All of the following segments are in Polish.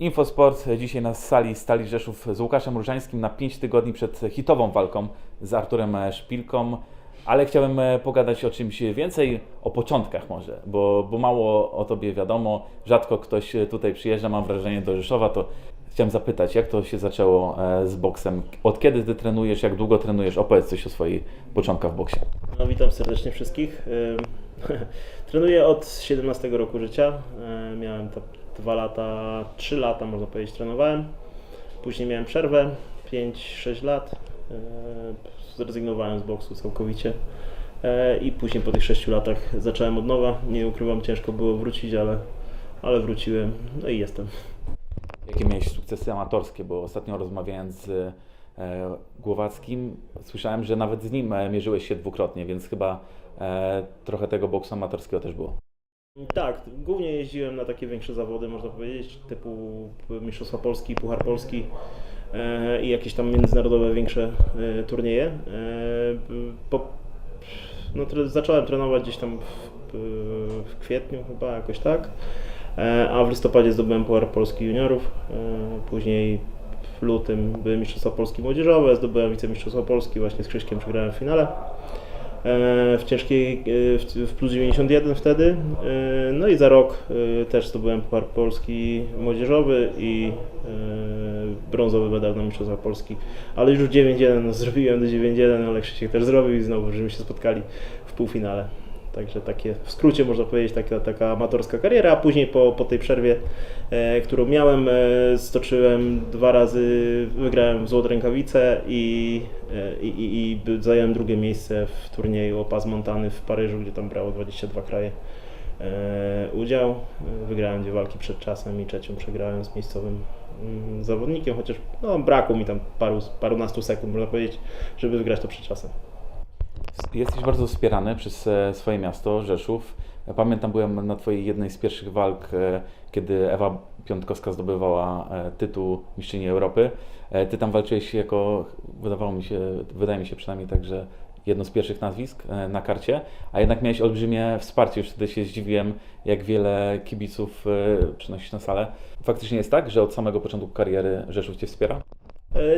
Infosport dzisiaj na sali Stali Rzeszów z Łukaszem Różańskim na 5 tygodni przed hitową walką z Arturem Szpilką. Ale chciałem e, pogadać o czymś więcej, o początkach może, bo, bo mało o Tobie wiadomo. Rzadko ktoś tutaj przyjeżdża, mam wrażenie, do Rzeszowa, to chciałem zapytać, jak to się zaczęło e, z boksem? Od kiedy Ty trenujesz, jak długo trenujesz? Opowiedz coś o swoich początkach w boksie. No, witam serdecznie wszystkich. Trenuję od 17 roku życia. E, Miałem 2 lata, 3 lata można powiedzieć trenowałem. Później miałem przerwę, 5-6 lat. E, Zrezygnowałem z boksu całkowicie. E, I później po tych 6 latach zacząłem od nowa. Nie ukrywam, ciężko było wrócić, ale, ale wróciłem. No i jestem. Jakie miałeś sukcesy amatorskie? Bo ostatnio rozmawiając z e, Głowackim, słyszałem, że nawet z nim mierzyłeś się dwukrotnie, więc chyba trochę tego boksu amatorskiego też było. Tak, głównie jeździłem na takie większe zawody, można powiedzieć, typu Mistrzostwa Polski, Puchar Polski e, i jakieś tam międzynarodowe większe e, turnieje. E, po, no, tre, zacząłem trenować gdzieś tam w, w kwietniu chyba, jakoś tak, e, a w listopadzie zdobyłem Puchar Polski Juniorów, e, później w lutym były Mistrzostwa Polski Młodzieżowe, zdobyłem wicemistrzostwa Polski, właśnie z Krzyśkiem przegrałem w finale w ciężkiej, e, w, plus 91 wtedy. E, No i za rok e, też zdobyłem Puchar Polski Młodzieżowy i e, brązowy medal na Mistrzostwach Polski. Ale już 9-1 no, zrobiłem do 9-1, ale Krzysiek też zrobił i znowu, żeśmy się spotkali w półfinale. Także takie, w skrócie można powiedzieć, taka, taka amatorska kariera, a później po, po tej przerwie, e, którą miałem, e, stoczyłem dwa razy, wygrałem w złote rękawice i, e, i, i, zająłem drugie miejsce w turnieju o pas Montany w Paryżu, gdzie tam brało 22 kraje e, udział. Wygrałem dwie walki przed czasem i trzecią przegrałem z miejscowym mm, zawodnikiem, chociaż no, brakło mi tam paru, parunastu sekund, można powiedzieć, żeby wygrać to przed czasem. Jesteś bardzo wspierany przez e, swoje miasto, Rzeszów. Pamiętam, byłem na Twojej jednej z pierwszych walk, e, kiedy Ewa Piątkowska zdobywała e, tytuł Mistrzyni Europy. Ty tam walczyłeś jako, wydawało mi się, wydaje mi się przynajmniej tak, że jedno z pierwszych nazwisk na karcie, a jednak miałeś olbrzymie wsparcie. Już wtedy się zdziwiłem, jak wiele kibiców przynosisz na salę. Faktycznie jest tak, że od samego początku kariery Rzeszów Cię wspiera?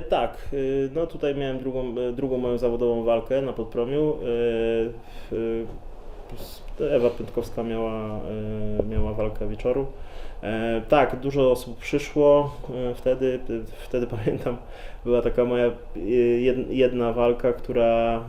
E, tak, e, no tutaj miałem drugą, e, drugą moją zawodową walkę na Podpromiu. Ewa Piątkowska miała, miała walkę wieczoru. E, tak, dużo osób przyszło e, wtedy, e, wtedy pamiętam, była taka moja jed- jedna walka, która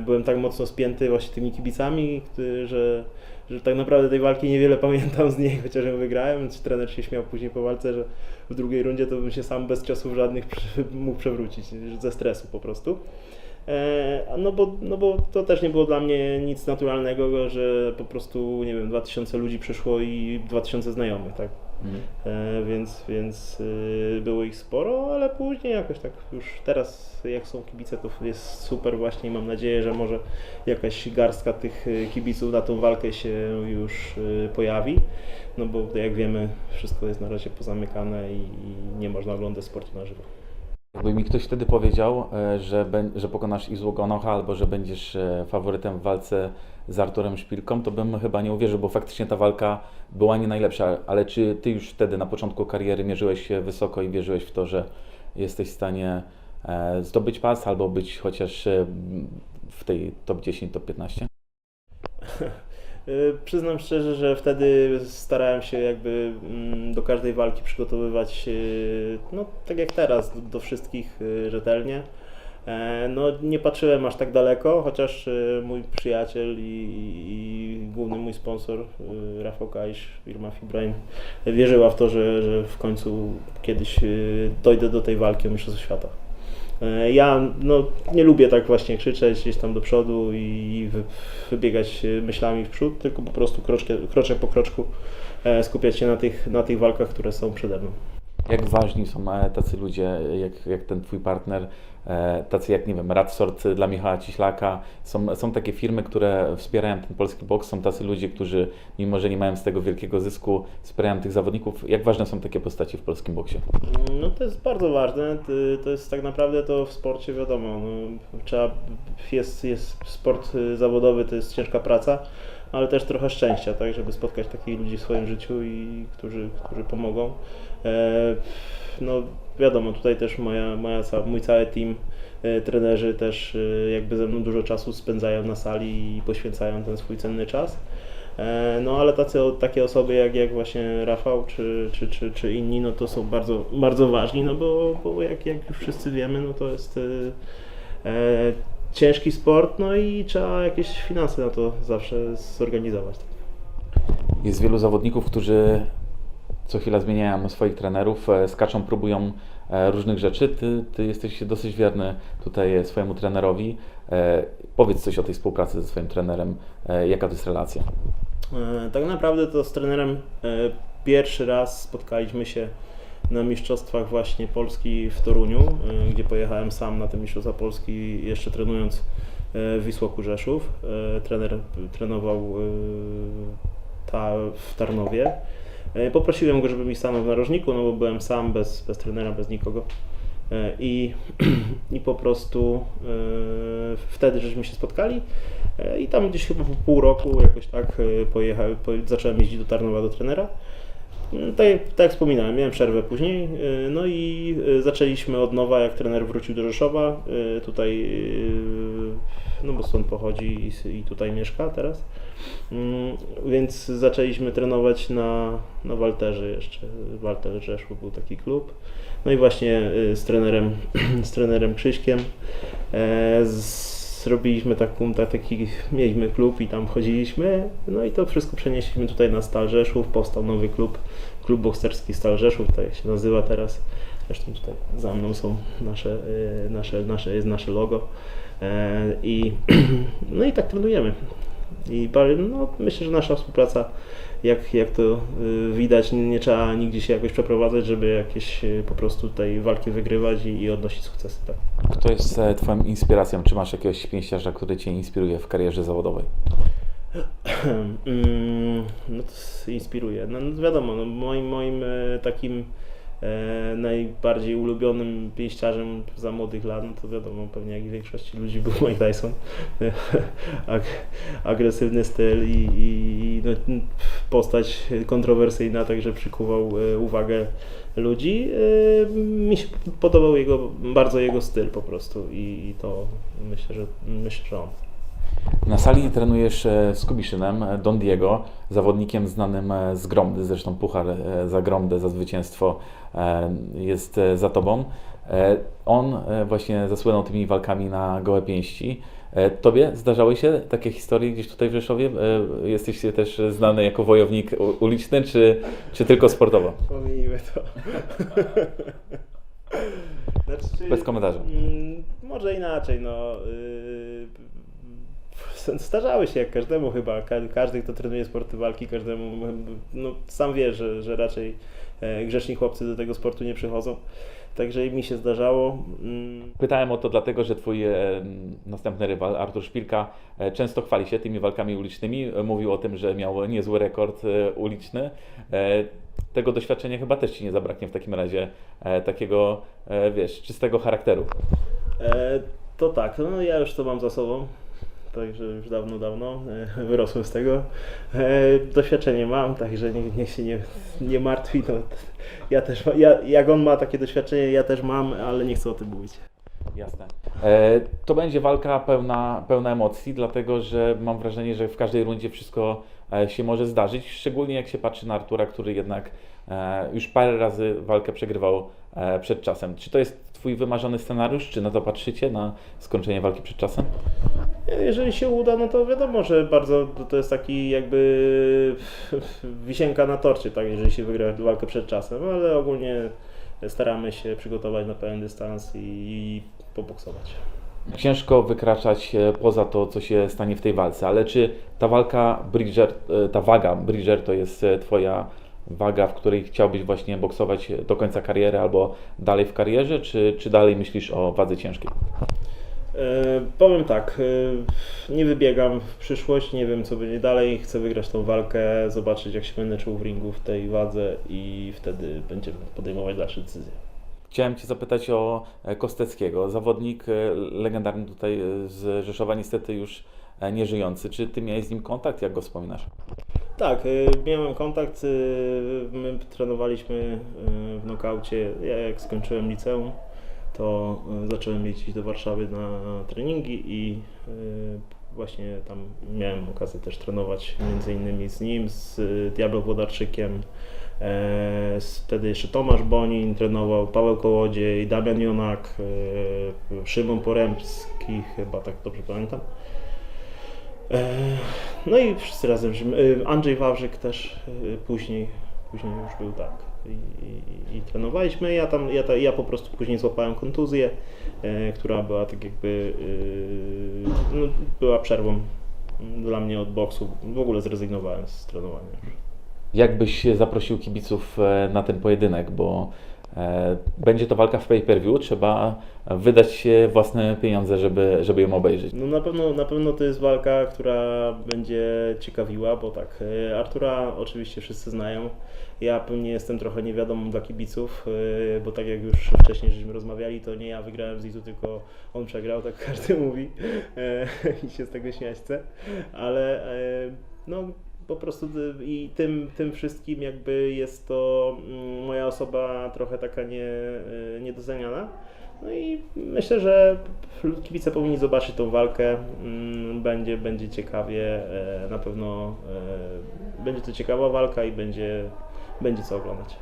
byłem tak mocno spięty właśnie tymi kibicami, że, że tak naprawdę tej walki niewiele pamiętam z niej, chociaż ją wygrałem, trener się śmiał później po walce, że w drugiej rundzie to bym się sam bez ciosów żadnych mógł przewrócić, ze stresu po prostu. E, no, bo, no bo to też nie było dla mnie nic naturalnego, że po prostu, nie wiem, 2000 ludzi przyszło i 2000 znajomych, tak? E, więc więc y, było ich sporo, ale później jakoś tak już teraz jak są kibice to jest super właśnie i mam nadzieję, że może jakaś garstka tych y, kibiców na tą walkę się już y, pojawi, no bo jak wiemy wszystko jest na razie pozamykane i, i nie można oglądać sportu na żywo. Jakby mi ktoś wtedy powiedział, e, że, że pokonasz Izło Gonocha albo że będziesz e, faworytem w walce z Arturem Szpilką, to bym chyba nie uwierzył, bo faktycznie ta walka była nie najlepsza. Ale czy ty już wtedy na początku kariery mierzyłeś się wysoko i wierzyłeś w to, że jesteś w stanie e, zdobyć pas albo być chociaż w tej top 10, top 15? Y, Przyznam szczerze, że wtedy starałem się jakby mm, do każdej walki przygotowywać, no tak jak teraz, do, wszystkich y, rzetelnie. E, No nie patrzyłem aż tak daleko, chociaż y, mój przyjaciel i, i główny mój sponsor, Rafał Kajsz, firma Fibrain, wierzyła w to, że, że w końcu kiedyś dojdę do tej walki o Mistrzostwo Świata. E, Ja no, nie lubię tak właśnie krzyczeć gdzieś tam do przodu i wy, wybiegać e, myślami w przód, tylko po prostu kroczkę, kroczek po kroczku e, skupiać się na tych, na tych walkach, które są przede mną. Jak ważni są tacy ludzie, jak, jak ten twój partner, tacy jak, nie wiem, Radsort dla Michała Ciślaka. Są, są takie firmy, które wspierają ten polski boks, są tacy ludzie, którzy mimo, że nie mają z tego wielkiego zysku, wspierają tych zawodników. Jak ważne są takie postaci w polskim boksie? No to jest bardzo ważne. To- To jest tak naprawdę to w sporcie wiadomo. No, trzeba, jest, jest sport y, zawodowy, to jest ciężka praca. ale też trochę szczęścia, tak, żeby spotkać takich ludzi w swoim życiu i którzy, którzy pomogą. E, no wiadomo, tutaj też moja, moja, mój cały team, e, trenerzy też e, jakby ze mną dużo czasu spędzają na sali i poświęcają ten swój cenny czas. E, No ale tacy, takie osoby jak, jak właśnie Rafał czy, czy, czy, czy inni, no to są bardzo, bardzo ważni, no bo, bo jak, jak już wszyscy wiemy, no to jest e, ciężki sport, no i trzeba jakieś finanse na to zawsze zorganizować. Jest wielu zawodników, którzy co chwila zmieniają swoich trenerów, e, skaczą, próbują e, różnych rzeczy. Ty, ty jesteś dosyć wierny tutaj e, swojemu trenerowi. Powiedz coś o tej współpracy ze swoim trenerem. Jaka to jest relacja? Tak naprawdę to z trenerem pierwszy raz spotkaliśmy się na Mistrzostwach właśnie Polski w Toruniu, gdzie pojechałem sam na te Mistrzostwa Polski, jeszcze trenując w Wisłoku Rzeszów. Trener trenował ta, w Tarnowie. E, Poprosiłem go, żeby mi stanął w narożniku, no bo byłem sam, bez, bez trenera, bez nikogo. E, I, I po prostu e, wtedy żeśmy się spotkali i tam gdzieś chyba po pół roku jakoś tak pojechałem, po, zacząłem jeździć do Tarnowa do trenera. Tak, tak wspominałem, miałem przerwę później, e, no i e, zaczęliśmy od nowa, jak trener wrócił do Rzeszowa, e, tutaj, no bo stąd pochodzi i tutaj mieszka teraz. Mm, Więc zaczęliśmy trenować na, na Walterze jeszcze. Walter Rzeszów był taki klub. No i właśnie y, z trenerem, z trenerem Krzyśkiem e, z, zrobiliśmy taką, ta- taki, mieliśmy klub i tam chodziliśmy. No i to wszystko przenieśliśmy tutaj na Stal Rzeszów. Powstał nowy klub, klub bokserski Stal Rzeszów, tak się nazywa teraz. Zresztą tutaj za mną są nasze, y, nasze, nasze jest nasze logo. E, I, no i tak trenujemy. I no, myślę, że nasza współpraca, jak, jak to y, widać, nie, nie trzeba nigdzie się jakoś przeprowadzać, żeby jakieś y, po prostu tutaj walki wygrywać i, i odnosić sukcesy. Tak. Kto jest e, Twoją inspiracją? Czy masz jakiegoś pięściarza, który Cię inspiruje w karierze zawodowej? Mm, no to inspiruje. No, no wiadomo, no, moim, moim e, takim najbardziej ulubionym pięściarzem za młodych lat, no to wiadomo, pewnie jak i większości ludzi był Mike Tyson. Ag, agresywny styl i, i no, postać kontrowersyjna, także przykuwał e, uwagę ludzi. E, mi się podobał jego, bardzo jego styl po prostu i, i to myślę, że myślę, że on. Na sali trenujesz e, z Kubiszynem, e, Don Diego, zawodnikiem znanym e, z Gromdy, zresztą puchar za Gromdę, za zwycięstwo jest za Tobą. On właśnie zasłynął tymi walkami na gołe pięści. Tobie zdarzały się takie historie gdzieś tutaj w Rzeszowie? Jesteś też znany jako wojownik uliczny, czy, czy tylko sportowo? Pomijmy to. znaczy, Bez komentarza. mm, Może inaczej, no. Yy, starzały się jak każdemu chyba. Ka- Każdy, kto trenuje sporty walki, każdemu, no, sam wie, że, że raczej e, grzeczni chłopcy do tego sportu nie przychodzą. Także i mi się zdarzało. Mm, Pytałem o to dlatego, że twój e, następny rywal, Artur Szpilka, e, często chwali się tymi walkami ulicznymi. Mówił o tym, że miał niezły rekord uliczny. Tego doświadczenia chyba też ci nie zabraknie w takim razie takiego, wiesz, czystego charakteru. E, to tak, no ja już to mam za sobą. Także już dawno, dawno e, wyrosłem z tego. E, doświadczenie mam, także niech, niech się nie, nie martwi. No, ja też, ja, jak on ma takie doświadczenie, ja też mam, ale nie chcę o tym mówić. Jasne. E, to będzie walka pełna, pełna emocji, dlatego że mam wrażenie, że w każdej rundzie wszystko się może zdarzyć, szczególnie jak się patrzy na Artura, który jednak już parę razy walkę przegrywał przed czasem. Czy to jest Twój wymarzony scenariusz? Czy na to patrzycie, na skończenie walki przed czasem? Jeżeli się uda, no to wiadomo, że bardzo to, jest taki jakby wisienka na torcie, tak, jeżeli się wygra walkę przed czasem, ale ogólnie staramy się przygotować na pełen dystans i, i poboksować. Ciężko wykraczać e, poza to, co się stanie w tej walce, ale czy ta walka Bridger, e, ta waga Bridger to jest e, Twoja waga, w której chciałbyś właśnie boksować do końca kariery albo dalej w karierze, czy, czy dalej myślisz o wadze ciężkiej? E, powiem tak, e, nie wybiegam w przyszłość, nie wiem co będzie dalej, chcę wygrać tą walkę, zobaczyć jak się będę czuł w ringu w tej wadze i wtedy będziemy podejmować dalsze decyzje. Chciałem Cię zapytać o e, Kosteckiego. Zawodnik e, legendarny tutaj e, z Rzeszowa niestety już nieżyjący. Czy ty miałeś z nim kontakt? Jak go wspominasz? Tak, y, miałem kontakt. y, My trenowaliśmy y, w nokaucie. Ja jak skończyłem liceum, to zacząłem jeździć do Warszawy na treningi i właśnie tam miałem okazję też trenować między innymi z nim, z Diablo Włodarczykiem. e, Wtedy jeszcze Tomasz Bonin trenował, Paweł Kołodziej, Damian Jonak, y, Szymon Poremski, chyba tak dobrze pamiętam. E, No i wszyscy razem, y, Andrzej Wawrzyk też y, później, później już był tak i, i, i trenowaliśmy. Ja tam, ja, ta, ja po prostu później złapałem kontuzję, e, która była tak jakby, no, była przerwą dla mnie od boksu. W ogóle zrezygnowałem z trenowania już. Jak byś zaprosił kibiców e, na ten pojedynek? Bo e, będzie to walka w pay-per-view, trzeba wydać e, własne pieniądze, żeby, żeby ją obejrzeć. No na pewno, na pewno to jest walka, która będzie ciekawiła, bo tak, e, Artura oczywiście wszyscy znają. Ja pewnie jestem trochę niewiadomą dla kibiców, e, bo tak jak już wcześniej żeśmy rozmawiali, to nie ja wygrałem z Izu, tylko on przegrał, tak każdy mówi e, i się z tego śmiać chce, ale e, no po prostu i tym, tym wszystkim jakby jest to mm, moja osoba trochę taka nie, e, niedoceniana. No i myślę, że kibice powinni zobaczyć tą walkę. Mm, Będzie, będzie ciekawie. e, Na pewno e, będzie to ciekawa walka i będzie, będzie co oglądać.